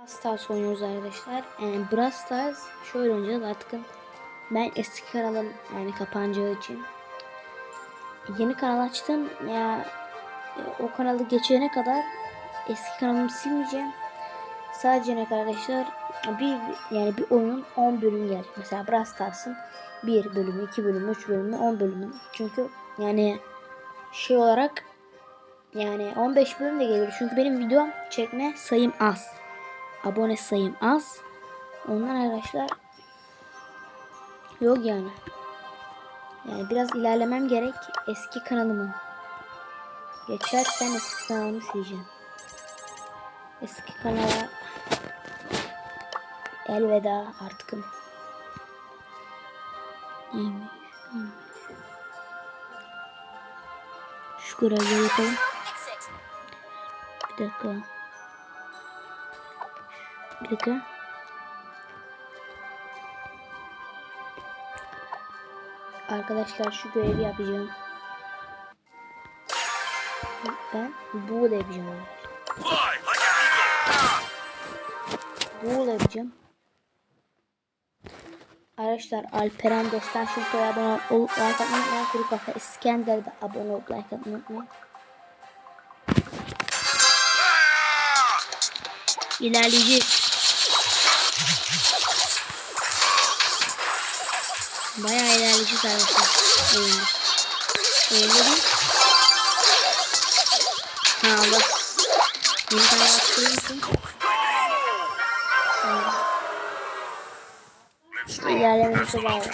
Brawl Stars oynuyoruz arkadaşlar. Yani Brawl Stars şöyle oynayacağız artık. Ben eski kanalım yani kapanacağı için yeni kanal açtım. Ya e, o kanalı geçene kadar eski kanalımı silmeyeceğim. Sadece ne arkadaşlar bir yani bir oyunun 10 bölümü gelecek. Mesela Brawl Stars'ın 1 bölümü, 2 bölümü, 3 bölümü, 10 bölümü. Çünkü yani şey olarak yani 15 bölüm de gelir. Çünkü benim videom çekme sayım az. Abone sayım az. Ondan arkadaşlar yok yani. Yani biraz ilerlemem gerek. Eski kanalımı geçersem eski kanalımı sileceğim. Eski kanala elveda artıkım. Neymiş? neymiş? Şu görevleri yapalım. Bir dakika. Dakika. Arkadaşlar şu görevi yapacağım. Ben bu da yapacağım. Bu da yapacağım. Arkadaşlar Alperen Destan Şulto'ya abone olup like atmayı unutmayın. Kuru Kafa İskender'e de abone olup like atmayı unutmayın. İlerleyeceğiz. Bayağı ilerleyeceğiz arkadaşlar. Oyunda. Oyunda değil. Ha Allah. Yeni kanal açtığım için. İlerlememize bağlı.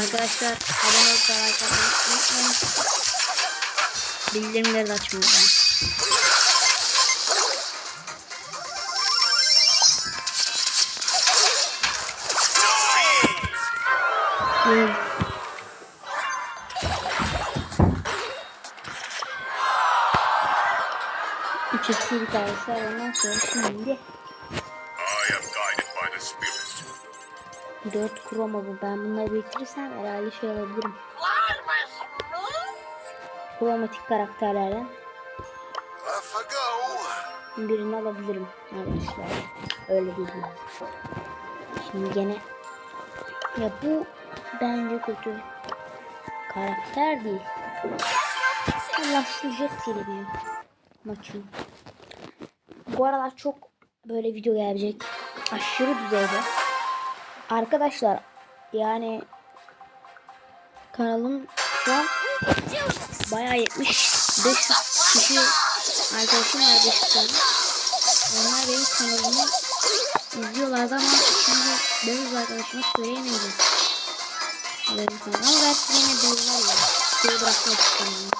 Arkadaşlar abone olup like atmayı unutmayın. Bildirimleri de açmayı unutmayın. Evet. Üç eksilik arkadaşlar ondan sonra şimdi. 4 kroma bu. Ben bunları bitirirsem herhalde şey alabilirim. Kromatik karakterlerden birini alabilirim arkadaşlar. Öyle yani. Şimdi gene ya bu bence kötü. Karakter değil. Allah şu jetiyle bir maçı. Bu aralar çok böyle video gelecek. Aşırı düzeyde. Arkadaşlar yani kanalım şu an bayağı 70 500 kişi arkadaşım var 500 tane. Onlar benim kanalımı izliyorlardı ama şimdi benim arkadaşıma söyleyemeyeceğim. Haberim sana. Ama belki yine duyurlar ya. Şey bırakmak istemiyorum.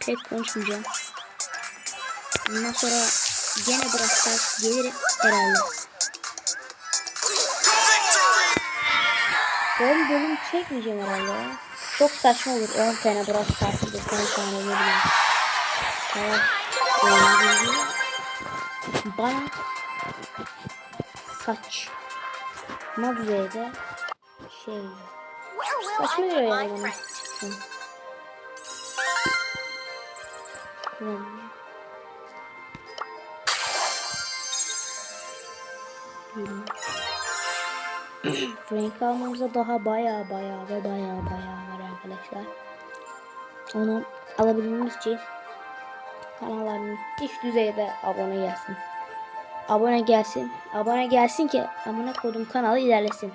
Pek konuşmayacağım. Bundan sonra gene bıraksak gelir herhalde. 10 bölüm çekmeyeceğim herhalde ya. Çok saçma olur 10 tane Brawl Stars'ı 10 tane. Evet. Ee, Bana saç ma düzeyde şey saçma geliyor yani? Hı. Hmm. Frank almamıza daha baya baya ve baya baya var arkadaşlar. Onu alabilmemiz için kanalların iş düzeyde abone gelsin. Abone gelsin. Abone gelsin ki amına kodum kanalı ilerlesin.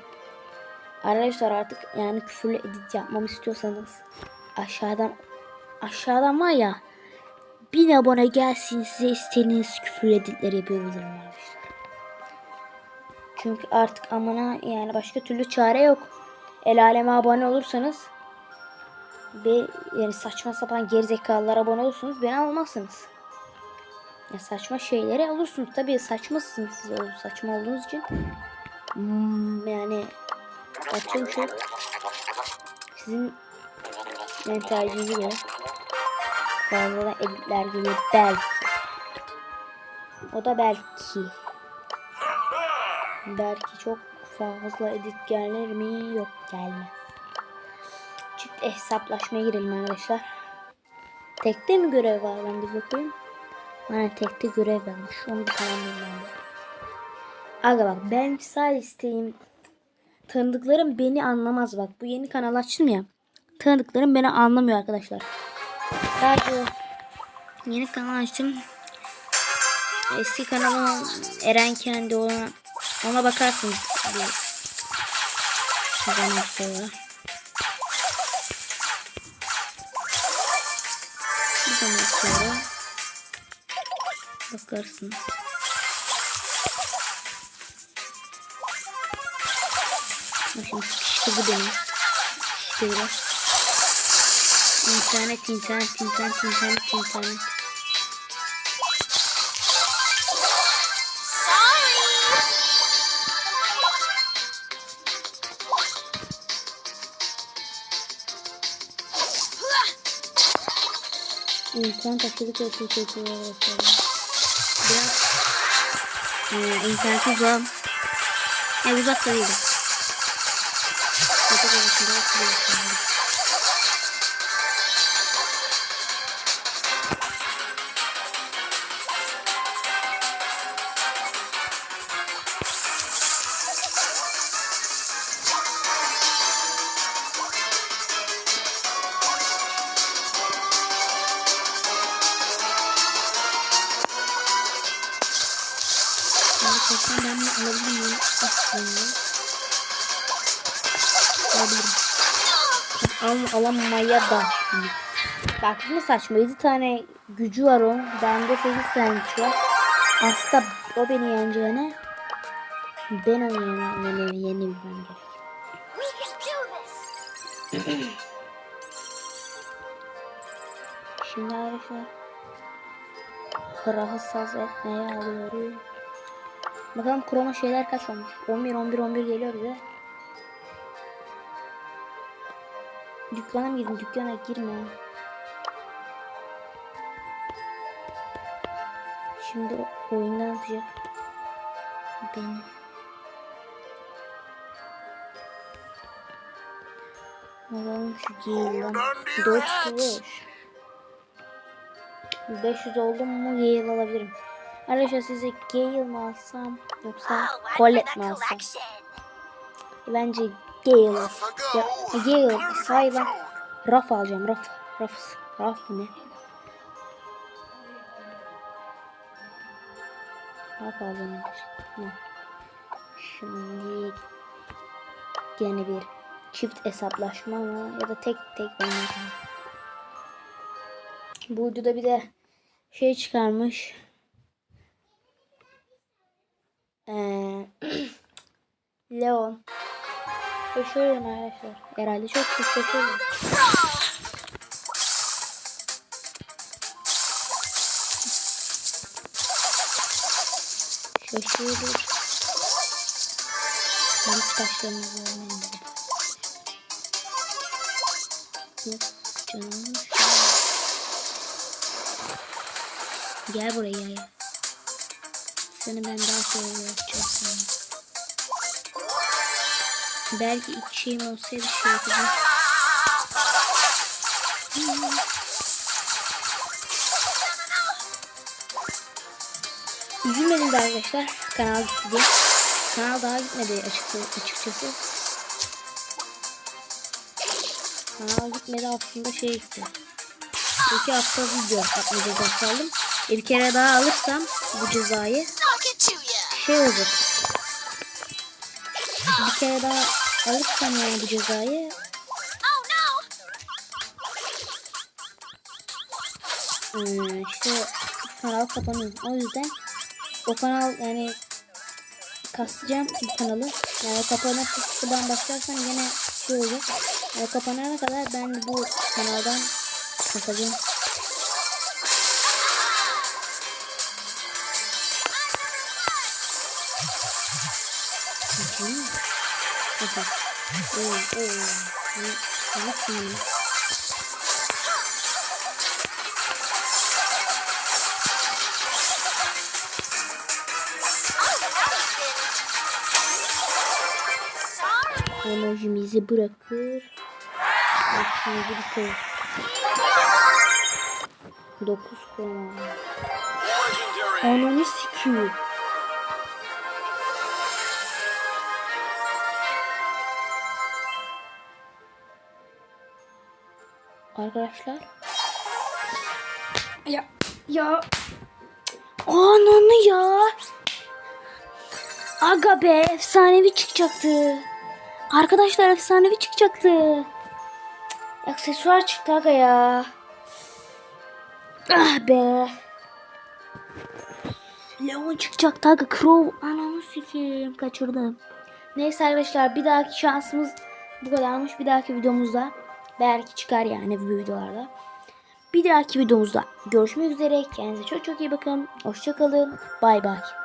Arkadaşlar artık yani küfürlü edit yapmamı istiyorsanız aşağıdan aşağıdan var ya bin abone gelsin size istediğiniz küfür editleri yapabilirim. Çünkü artık amına yani başka türlü çare yok. El aleme abone olursanız ve yani saçma sapan gerizekalılara abone olursunuz beni almazsınız. Ya saçma şeyleri olursunuz. Tabii saçmasınız siz saçma olduğunuz için. Hmm, yani yapacak bir şey. Sizin mentalinize göre fazladan editler geliyor belki. O da belki. Belki çok fazla edit gelir mi? Yok gelmez. Çift hesaplaşmaya girelim arkadaşlar. Tekte mi görev var? Ben de bakayım. Aynen tekte görev varmış. Onu bir de. Aga bak ben sadece isteğim tanıdıklarım beni anlamaz bak. Bu yeni kanal açtım ya. Tanıdıklarım beni anlamıyor arkadaşlar. Sadece yeni kanal açtım. Eski kanalım Eren kendi ona ona bakarsınız bir zaman sonra. Bir zaman sonra bakarsınız. Şimdi sıkıştı bu benim. Sıkıştı biraz. İnternet, internet, internet, internet, internet. İnternet aşırı kötü kötü arkadaşlar. Biraz e, internet uzak. E uzak da değil. Yatak odasında oturuyoruz. Arkadaşlar ben bunu alabilir miyim? Alabilirim. Al, alamamaya da. Bak ne saçma 7 tane gücü var onun. Bende 8 tane güç var. Aslında o beni yeneceğine ben onu yenemem, yenemem gerek. Şimdi arkadaşlar rahatsız etmeye alıyorum. Bakalım kroma şeyler kaç olmuş. 11 11 11 geliyor bize. Dükkana mı girdin? Dükkana girme. Şimdi oyundan atacak. Beni. Alalım şu Gale'dan. Dodge Swish. 500 oldum mu Gale alabilirim. Arkadaşlar size Gale mi alsam yoksa Oh, Colette mi alsam? Bence Gale. Ya. Gale zone. raf alacağım raf. Raf. Raf mı ne? Raf alacağım. Şimdi gene bir çift hesaplaşma mı ya da tek tek oynayalım. Bu videoda bir de şey çıkarmış. Ee, Leon. Şaşırıyorum arkadaşlar. Herhalde çok şaşırıyorum. Şaşırıyorum. Büyük taşlarımız var bende. Yok canım. Gel buraya gel. Seni ben daha sonra. Belki şeyim olsaydı şey yapacağım. Üzülmedim de arkadaşlar. Kanal gitti diye. Kanal daha gitmedi açıkçası. açıkçası. Kanal gitmedi aslında şey gitti. İki hafta video atma cezası aldım. E, bir kere daha alırsam bu cezayı şey olacak. Bir kere daha alırsam yani bu cezayı. Ee, işte kanal kapanıyor. O yüzden o kanal yani kasacağım bu kanalı. Yani kapanırsa sıfırdan başlarsam yine şey olacak. Yani kapanana kadar ben bu kanaldan kasacağım. Oo, oo. Evet mi? Enerjimizi bırakır. Enerjimizi bırakır. 9 konu. Ananı sikiyor. Arkadaşlar. Ya ya. Ananı ya. Aga be efsanevi çıkacaktı. Arkadaşlar efsanevi çıkacaktı. Aksesuar çıktı aga ya. Ah be. Leon çıkacaktı aga. Crow. Ananı sikeyim. Kaçırdım. Neyse arkadaşlar bir dahaki şansımız bu kadarmış. Bir dahaki videomuzda belki çıkar yani bu videolarda. Bir dahaki videomuzda görüşmek üzere. Kendinize çok çok iyi bakın. Hoşçakalın. Bay bay.